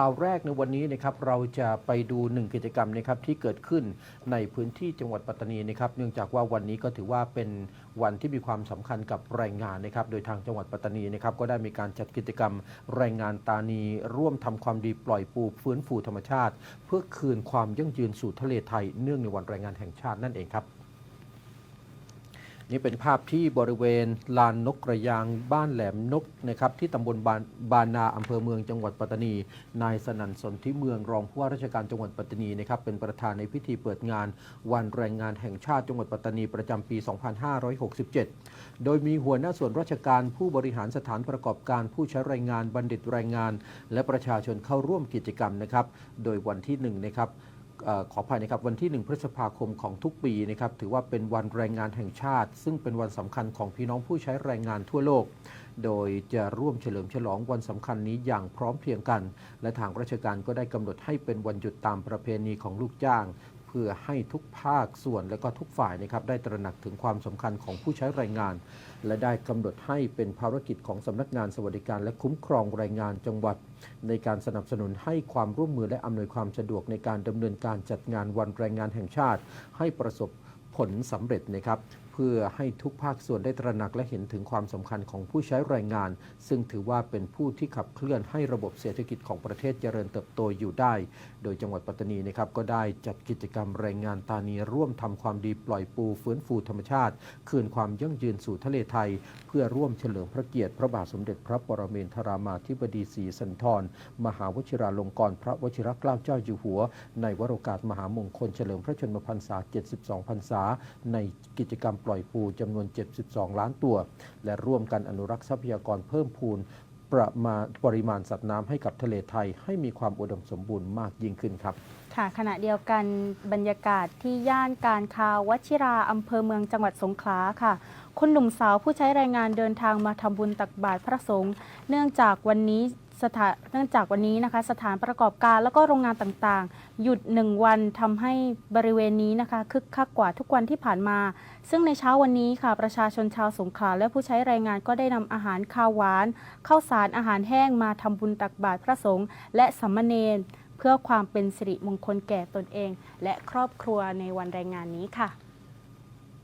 ข่าวแรกในวันนี้นะครับเราจะไปดูหนึ่งกิจกรรมนะครับที่เกิดขึ้นในพื้นที่จังหวัดปัตตานีนะครับเนื่องจากว่าวันนี้ก็ถือว่าเป็นวันที่มีความสำคัญกับแรงงานนะครับโดยทางจังหวัดปัตตานีนะครับก็ได้มีการจัดกิจกรรมแรงงานตานี ร่วมทำความดีปล่อยปูฟื้นฟูธรรมชาติ เพื่อคืนความยั่งยืนสู่ทะเลไทยเนื่องในวันแรงงานแห่งชาตินั่นเองครับ นี่เป็นภาพที่บริเวณลานนกกระยางบ้านแหลมนกนะครับที่ตำบลบานบานาอำเภอเมืองจังหวัดปัตตานี นายสนั่นสนธิเมืองรองผู้ว่าราชการจังหวัดปัตตานีนะครับเป็นประธานในพิธีเปิดงาน วันแรงงานแห่งชาติจังหวัดปัตตานีประจำปี 2567 โดยมีหัวหน้าส่วนราชการผู้บริหารสถานประกอบการผู้ใช้แรงงานบัณฑิตแรงงาน และประชาชนเข้าร่วมกิจกรรมนะครับโดยวันที่หนึ่งนะครับ ขออภัยนะครับวันที่ 1 พฤษภาคมของทุกปีนะครับถือว่าเป็นวันแรงงานแห่งชาติ ซึ่งเป็นวันสำคัญของพี่น้องผู้ใช้แรงงานทั่วโลก โดยจะร่วมเฉลิมฉลองวันสำคัญนี้อย่างพร้อมเพรียงกัน และทางราชการก็ได้กำหนดให้เป็นวันหยุดตามประเพณีของลูกจ้าง เพื่อให้ทุกภาคส่วนและก็ทุกฝ่ายนะครับได้ตระหนักถึงความสำคัญของผู้ใช้แรงงาน และได้กำหนดให้เป็นภารกิจของสำนักงานสวัสดิการและคุ้มครองแรงงานจังหวัด ในการสนับสนุนให้ความร่วมมือและอำนวยความสะดวกในการดำเนินการจัดงานวันแรงงานแห่งชาติ ให้ประสบผลสำเร็จนะครับ เพื่อให้ทุกภาคส่วนได้ตระหนักและเห็นถึงความสำคัญของผู้ใช้แรงงาน ซึ่งถือว่าเป็นผู้ที่ขับเคลื่อนให้ระบบเศรษฐกิจของประเทศเจริญเติบโตอยู่ได้ โดยจังหวัดปัตตานีนะครับก็ได้จัดกิจกรรมแรงงานตานีร่วมทำความดีปล่อยปูฟื้นฟูธรรมชาติ คืนความยั่งยืนสู่ทะเลไทย เพื่อร่วมเฉลิมพระเกียรติพระบาทสมเด็จพระปรเมนทรามาธิบดีศรีสันธรมหาวชิราลงกรณ์พระวชิรเกล้าเจ้าอยู่หัว ในวโรกาสมหามงคลเฉลิมพระชนมพรรษา 72 พรรษา ในกิจกรรมปล่อยปูจำนวน 72 ล้านตัว และร่วมกันอนุรักษ์ทรัพยากรเพิ่มพูนประมาณปริมาณสัตว์น้ำให้กับทะเลไทย ให้มีความอุดมสมบูรณ์มากยิ่งขึ้นครับค่ะขณะเดียวกันบรรยากาศที่ย่านการค้าวชิราอำเภอเมืองจังหวัดสงขลาค่ะคุณหนุ่มสาวผู้ใช้แรงงานเดินทางมาทำบุญตักบาตรพระสงฆ์เนื่องจากวันนี้ สถานเนื่องจากวันนี้นะคะ สถานประกอบการแล้วก็โรงงานต่างๆ หยุดหนึ่งวันทำให้บริเวณนี้นะคะคึกคักกว่าทุกวันที่ผ่านมา ซึ่งในเช้าวันนี้ค่ะ ประชาชนชาวสงขลาและผู้ใช้แรงงานก็ได้นำอาหารข้าวหวานข้าวสารอาหารแห้งมาทำบุญตักบาตรพระสงฆ์และสามเณรเพื่อความเป็นสิริมงคลแก่ตนเอง และครอบครัวในวันแรงงานนี้ค่ะ